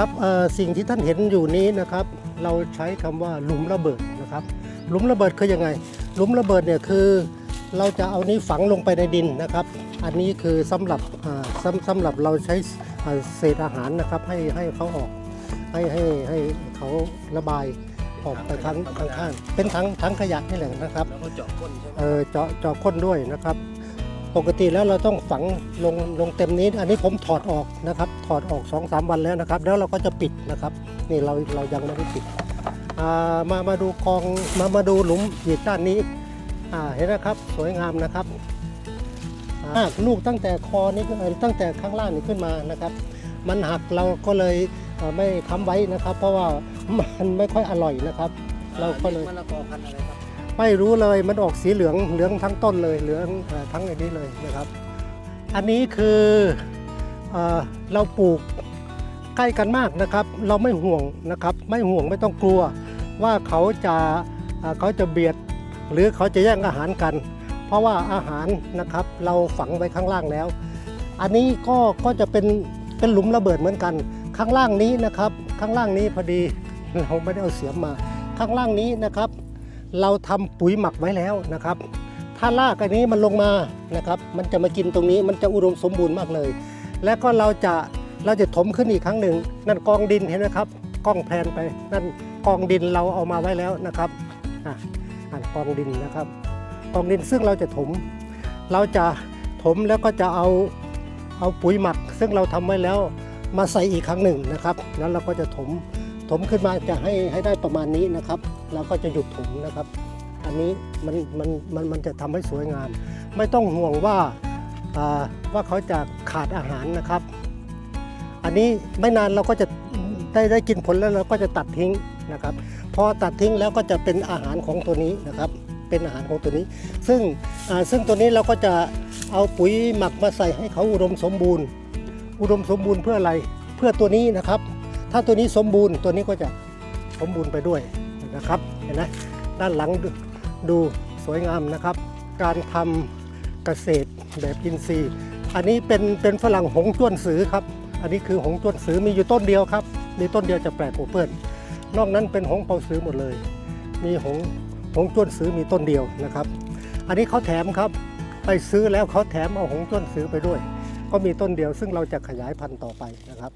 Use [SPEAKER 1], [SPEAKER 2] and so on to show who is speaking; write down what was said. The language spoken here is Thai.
[SPEAKER 1] ครับสิ่งที่ท่านเห็นอยู่นี้นะครับ เราใช้คำว่าหลุมระเบิดนะครับ หลุมระเบิดคือยังไง หลุมระเบิดเนี่ยคือเราจะเอานี้ฝังลงไปในดินนะครับ อันนี้คือสำหรับสำสำหรับเราใช้เศษอาหารนะครับให้ให้เขาออกให้ให้ให้เขาระบาย ออกไปทางข้างๆเป็นทั้งทั้งขยะนี่แหละนะครับ
[SPEAKER 2] แล้วก็เจาะก้นใช่ไหม
[SPEAKER 1] เออเจาะเจาะก้นด้วยนะครับ ปกติแล้วเราต้องฝังลงลงเต็มนี้ อันนี้ผมถอดออกนะครับ ถอดออก2อสวันแล้วนะครับ แล้วเราก็จะปิดนะครับ นี่เราเรายังไม่ได้ปิดอ่ามามาดูกองมามาดูหลุมอีกด้านนี้อ่าเห็นนะครับสวยงามนะครับอ่าลูกตั้งแต่คอนี้เอ่อตั้งแต่ข้างล่างนี่ขึ้นมานะครับ มันหักเราก็เลยเอ่อ ไม่ค้ำไว้นะครับ เพราะว่ามันไม่ค่อยอร่อยนะครับ เราก็เลย
[SPEAKER 2] มะละกอพันธุ์อะไรครับ
[SPEAKER 1] ไม่รู้เลยมันออกสีเหลืองเหลืองทั้งต้นเลยเหลืองเอ่อทั้งอันนี้เลยนะครับ อันนี้คือเออเราปลูกใกล้กันมากนะครับ เราไม่ห่วงนะครับ ไม่ห่วงไม่ต้องกลัว ว่าเขาจะเอ่อเขาจะเบียด หรือเขาจะแย่งอาหารกัน เพราะว่าอาหารนะครับเราฝังไว้ข้างล่างแล้ว อันนี้ก็ก็จะเป็นเป็นหลุมระเบิดเหมือนกัน ข้างล่างนี้นะครับ ข้างล่างนี้พอดีเราไม่ได้เอาเสียมมา ข้างล่างนี้นะครับ เราทำปุ๋ยหมักไว้แล้วนะครับ ถ้ารากอันนี้มันลงมานะครับ มันจะมากินตรงนี้มันจะอุดมสมบูรณ์มากเลย และก็เราจะเราจะถมขึ้นอีกครั้งหนึ่งนั่นกองดินเห็นไหมครับกล้องแพนไปนั่นกองดินเราเอามาไว้แล้วนะครับอะอะกองดินนะครับกองดินซึ่งเราจะถม เราจะถมแล้วก็จะเอาเอาปุ๋ยหมัก ซึ่งเราทำไว้แล้ว มาใส่อีกครั้งหนึ่งนะครับแล้วเราก็จะถมถมขึ้นมาจะให้ให้ได้ประมาณนี้นะครับแล้วก็จะหยุดถมนะครับ อันนี้มันมันมันมันจะทำให้สวยงาม ไม่ต้องห่วงว่าว่าเขาจะขาดอาหารนะครับ อันนี้ไม่นานเราก็จะได้ได้กินผลแล้วเราก็จะตัดทิ้งนะครับ พอตัดทิ้งแล้วก็จะเป็นอาหารของตัวนี้นะครับ เป็นอาหารของตัวนี้ ซึ่งซึ่งตัวนี้เราก็จะเอาปุ๋ยหมักมาใส่ให้เขาอุดมสมบูรณ์ อุดมสมบูรณ์เพื่ออะไรเพื่อตัวนี้นะครับ ถ้าตัวนี้สมบูรณ์ตัวนี้ก็จะสมบูรณ์ไปด้วยนะครับเห็นไหมด้านหลังดูสวยงามนะครับ การทำเกษตรแบบอินทรีย์ อันนี้เป็นเป็นฝรั่งหงจ้วนสือครับ อันนี้คือหงจ้วนสือมีอยู่ต้นเดียวครับ มีต้นเดียวจะแปลกกว่าเพื่อน นอกนั้นเป็นหงเปาสือหมดเลย มีหงหงจ้วนสือมีต้นเดียวนะครับ อันนี้เขาแถมครับ ไปซื้อแล้วเขาแถมเอาหงจ้วนสือไปด้วย ก็มีต้นเดียวซึ่งเราจะขยายพันธุ์ต่อไปนะครับ